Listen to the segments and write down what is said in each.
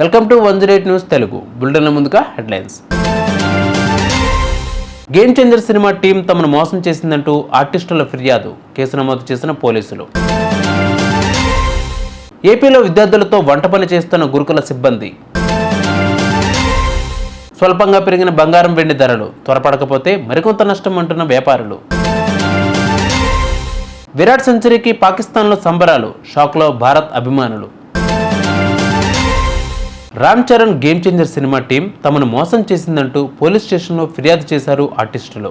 Welcome to one zero eight news Telugu. బులెటిన్ల ముందుగా headlines. Game changer cinema team తమను మోసం చేసిందంటూ ఆర్టిస్టుల ఫిర్యాదు. కేసు నమోదు చేసిన పోలీసులు. ఏపీలో విద్యార్థులతో వంట పని చేస్తున్న గురుకుల సిబ్బంది. స్వల్పంగా పెరిగిన బంగారం వెండి ధరలు. త్వరపడకపోతే మరికొంత నష్టం అంటున్న వ్యాపారులు. విరాట్ సెంచరీకి పాకిస్తాన్లో సంబరాలు. షాక్లో భారత్ అభిమానులు. Ram Charan game changer cinema team తమను మోసం చేసిందంటూ పోలీస్ స్టేషన్లో ఫిర్యాదు చేశారు ఆర్టిస్టులు.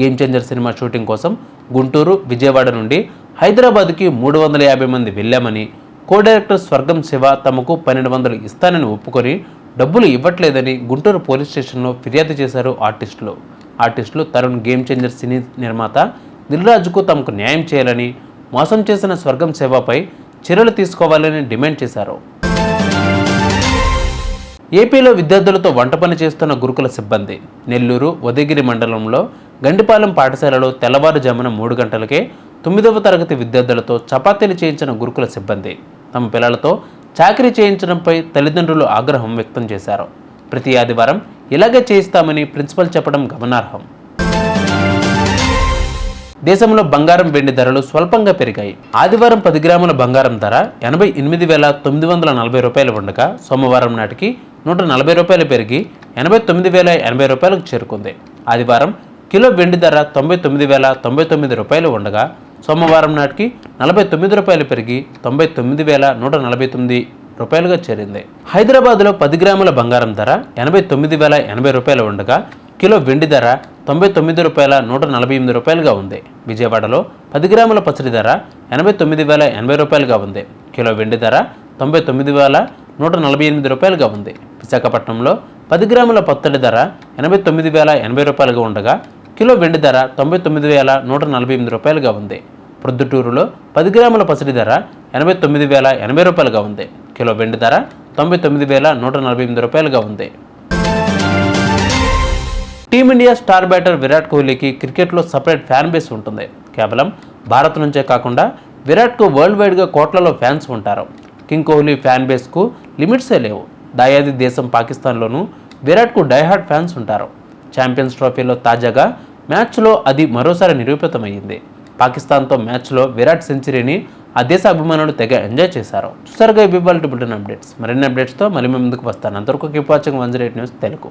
గేమ్ చేంజర్ సినిమా షూటింగ్ కోసం గుంటూరు విజయవాడ నుండి హైదరాబాద్కి మూడు వందల యాభై మంది వెళ్ళామని కో డైరెక్టర్ స్వర్గం శివ తమకు పన్నెండు వందలు ఇస్తానని ఒప్పుకొని డబ్బులు ఇవ్వట్లేదని గుంటూరు పోలీస్ స్టేషన్లో ఫిర్యాదు చేశారు ఆర్టిస్టులు. ఆర్టిస్టులు తరుణ్ గేమ్ చేంజర్ సినీ నిర్మాత దిల్రాజుకు తమకు న్యాయం చేయాలని మోసం చేసిన స్వర్గం సేవపై చర్యలు తీసుకోవాలని డిమాండ్ చేశారు. ఏపీలో విద్యార్థులతో వంట పని చేస్తున్న గురుకుల సిబ్బంది. నెల్లూరు ఉదయగిరి మండలంలో గండిపాలెం పాఠశాలలో తెల్లవారుజామున మూడు గంటలకే తొమ్మిదవ తరగతి విద్యార్థులతో చపాతీలు చేయించిన గురుకుల సిబ్బంది. తమ పిల్లలతో చాకరీ చేయించడంపై తల్లిదండ్రులు ఆగ్రహం వ్యక్తం చేశారు. ప్రతి ఆదివారం ఇలాగే చేయిస్తామని ప్రిన్సిపల్ చెప్పడం గమనార్హం. దేశంలో బంగారం వెండి ధరలు స్వల్పంగా పెరిగాయి. ఆదివారం పది గ్రాముల బంగారం ధర ఎనభై ఎనిమిది వేల తొమ్మిది వందల నలభై రూపాయలు ఉండగా సోమవారం నాటికి నూట నలభై రూపాయలు పెరిగి ఎనభై తొమ్మిది వేల ఎనభై రూపాయలకు చేరుకుంది. ఆదివారం కిలో వెండి ధర తొంభై తొమ్మిది వేల తొంభై తొమ్మిది రూపాయలు ఉండగా సోమవారం నాటికి నలభై తొమ్మిది రూపాయలు పెరిగి తొంభై తొమ్మిది వేల నూట నలభై తొమ్మిది రూపాయలుగా చేరింది. హైదరాబాద్లో పది గ్రాముల బంగారం ధర ఎనభై తొమ్మిది వేల ఎనభై రూపాయలు ఉండగా కిలో వెండి ధర తొంభై తొమ్మిది రూపాయల నూట నలభై ఎనిమిది రూపాయలుగా ఉంది. విజయవాడలో పది గ్రాముల పచ్చడి ధర ఎనభై తొమ్మిది వేల ఎనభై రూపాయలుగా ఉంది. కిలో వెండి ధర తొంభై తొమ్మిది వేల నూట నలభై ఎనిమిది రూపాయలుగా ఉంది. విశాఖపట్నంలో పది గ్రాముల పత్తడి ధర ఎనభై తొమ్మిది వేల ఎనభై రూపాయలుగా ఉండగా కిలో వెండి ధర తొంభై తొమ్మిది వేల నూట నలభై ఎనిమిది రూపాయలుగా ఉంది. ప్రొద్దుటూరులో పది గ్రాముల పచ్చడి ధర ఎనభై తొమ్మిది వేల ఎనభై రూపాయలుగా ఉంది. కిలో వెండి ధర తొంభై తొమ్మిది వేల నూట నలభై ఎనిమిది రూపాయలుగా ఉంది. టీమిండియా స్టార్ బ్యాటర్ విరాట్ కోహ్లీకి క్రికెట్లో సపరేట్ ఫ్యాన్ బేస్ ఉంటుంది. కేవలం భారత్ నుంచే కాకుండా విరాట్కు వరల్డ్ వైడ్గా కోట్లలో ఫ్యాన్స్ ఉంటారు. కింగ్ కోహ్లీ ఫ్యాన్ బేస్కు లిమిట్సే లేవు. దాయాది దేశం పాకిస్తాన్లోనూ విరాట్కు డైహార్డ్ ఫ్యాన్స్ ఉంటారు. ఛాంపియన్స్ ట్రోఫీలో తాజాగా మ్యాచ్లో అది మరోసారి నిరూపితమైంది పాకిస్తాన్తో మ్యాచ్లో విరాట్ సెంచరీని ఆ దేశ అభిమానులు తెగ ఎంజాయ్ చేశారు. చూసారుగా ఇవ్వాలి బులెటిన్ అప్డేట్స్. మరిన్ని అప్డేట్స్తో మళ్ళీ మేము ముందుకు వస్తాను. అంతవరకు keep watching one zero eight news Telugu.